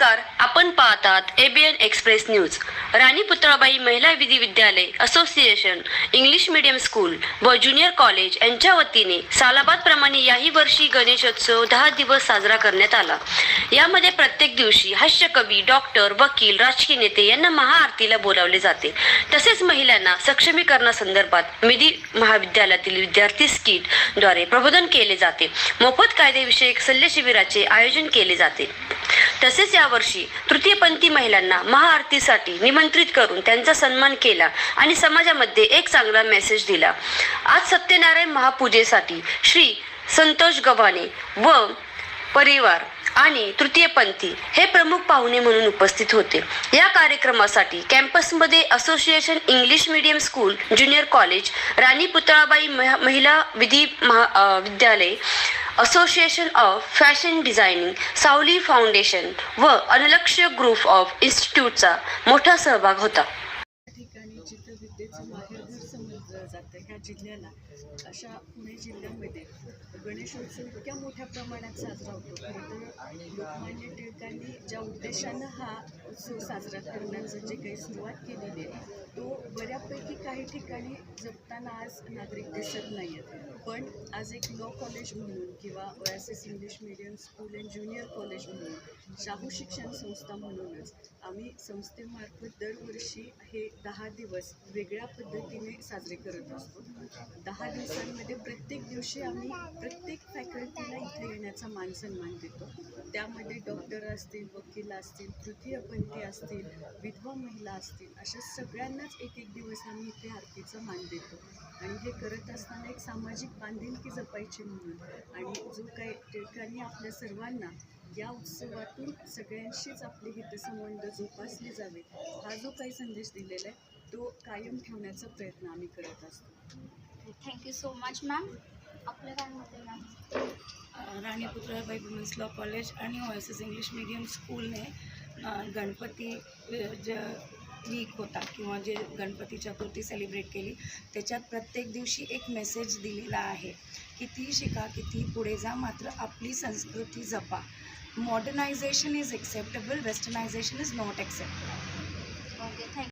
नमस्कार आपण पाहतात ABN express news Rani Putlabai महिला विधी विद्यालय असोसिएशन इंग्लिश मीडियम स्कूल व ज्युनियर कॉलेज यांच्या वतीने सालाबाद प्रमाणे याही वर्षी गणेशोत्सव दहा दिवस साजरा करण्यात आला. यामध्ये प्रत्येक दिवशी हास्यकवी डॉक्टर वकील राजकीय नेते यांना महाआरतीला बोलावले जाते. तसेच महिलांना सक्षमीकरणासंदर्भात विधी महाविद्यालयातील विद्यार्थी स्किटद्वारे प्रबोधन केले जाते. मोफत कायदेविषयक सल्ले शिबिराचे आयोजन केले जाते. तसेच यावर्षी तृतीयपंथी महिलांना महाआरतीसाठी निमंत्रित करून त्यांचा सन्मान केला आणि समाजामध्ये एक चांगला मेसेज दिला. आज सत्यनारायण महापूजेसाठी श्री संतोष गव्हाणे व परिवार आणि तृतीयपंथी हे प्रमुख पाहुणे म्हणून उपस्थित होते. या कार्यक्रमासाठी कॅम्पसमध्ये association English medium school junior college Rani Putlabai महिला विधी महा विद्यालय association of fashion designing Savali foundation व अनलक्ष्य ग्रुप ऑफ इन्स्टिट्यूटचा मोठा सहभाग होता या ठिकाणी चित्रविद्येचं माहेरघर समजलं ह्या जिल्ह्याला. अशा पुणे जिल्ह्यामध्ये गणेशोत्सव इतक्या मोठ्या प्रमाणात साजरा होतो. खरं तर लोकमान्य टिळकांनी ज्या उद्देशानं हा उत्सव साजरा करण्याचं जे काही सुरुवात केलेली आहे तो बऱ्यापैकी काही ठिकाणी जपताना आज नागरिक दिसत नाही आहेत पण आज एक लॉ कॉलेज म्हणून किंवा Y S S English medium school and junior college म्हणून शाहू शिक्षण संस्था म्हणूनच आम्ही संस्थेमार्फत दरवर्षी हे दहा दिवस वेगळ्या पद्धतीने साजरे करत असतो. दहा दिवसांमध्ये प्रत्येक दिवशी आम्ही प्रत्येक फॅकल्टीला इथे येण्याचा मान सन्मान देतो. त्यामध्ये डॉक्टर असतील वकील असतील तृतीयपंथी असतील विधवा महिला असतील अशा सगळ्यांनाच एक एक दिवस आम्ही इथे आरतीचा मान देतो. आणि हे करत असताना एक सामाजिक बांधिलकी जपायची म्हणून आणि जो काही टिळकांनी आपल्या सर्वांना या उत्सवातून सगळ्यांशीच आपले हितसंबंध जोपासले जावे. हा जो काही संदेश दिलेला आहे तो कायम ठेवण्याचा प्रयत्न आम्ही करत असतो. थँक्यू सो मच मॅम आपलं काय? मत ma'am Rani Putlabai women's law college आणि O S S English medium स्कूलने Ganpati ज वीक होता किंवा जे गणपती चतुर्थी सेलिब्रेट केली त्याच्यात प्रत्येक दिवशी एक मेसेज दिलेला आहे किती शिका किती पुढे जा मात्र आपली संस्कृती जपा. Modernisation is acceptable westernisation is not acceptable. Okay thank you